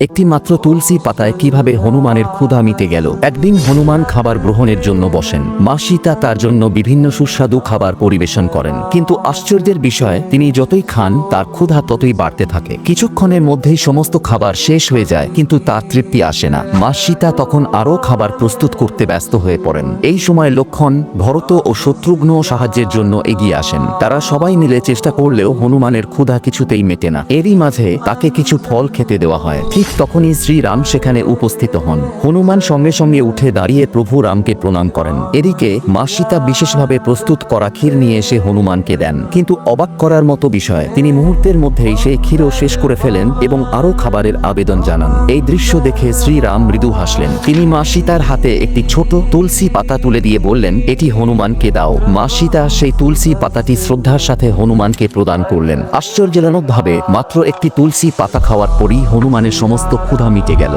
একটি মাত্র তুলসী পাতায় কীভাবে হনুমানের ক্ষুধা মিটে গেল? একদিন হনুমান খাবার গ্রহণের জন্য বসেন। মা সীতা তার জন্য বিভিন্ন সুস্বাদু খাবার পরিবেশন করেন। কিন্তু আশ্চর্যের বিষয়, তিনি যতই খান, তার ক্ষুধা ততই বাড়তে থাকে। কিছুক্ষণের মধ্যেই সমস্ত খাবার শেষ হয়ে যায়, কিন্তু তার তৃপ্তি আসে না। মা সীতা তখন আরও খাবার প্রস্তুত করতে ব্যস্ত হয়ে পড়েন। এই সময় লক্ষণ, ভরত ও শত্রুঘ্ন সাহায্যের জন্য এগিয়ে আসেন। তারা সবাই মিলে চেষ্টা করলেও হনুমানের ক্ষুধা কিছুতেই মেটে না। এরই মাঝে তাকে কিছু ফল খেতে দেওয়া হয়। ঠিক তখনই শ্রীরাম সেখানে উপস্থিত হন। হনুমান সঙ্গে সঙ্গে উঠে দাঁড়িয়ে প্রভু রামকে প্রণাম করেন। এদিকে মা সীতা বিশেষভাবে প্রস্তুত করা ক্ষীর নিয়ে এসে হনুমানকে দেন। কিন্তু অবাক করার মতো বিষয়, তিনি মুহূর্তের মধ্যেই সেই ক্ষীরও শেষ করে ফেলেন এবং আরও খাবারের আবেদন জানান। এই দৃশ্য দেখে শ্রীরাম মৃদু হাসলেন। তিনি মা সীতার হাতে একটি ছোট তুলসী পাতা তুলে দিয়ে বললেন, এটি হনুমানকে দাও। মা সীতা সেই তুলসী পাতাটি শ্রদ্ধার সাথে হনুমানকে প্রদান করলেন। আশ্চর্যজনকভাবে মাত্র একটি তুলসী পাতা খাওয়ার পরই হনুমানের সমস্ত ক্ষুধা মিটে গেল।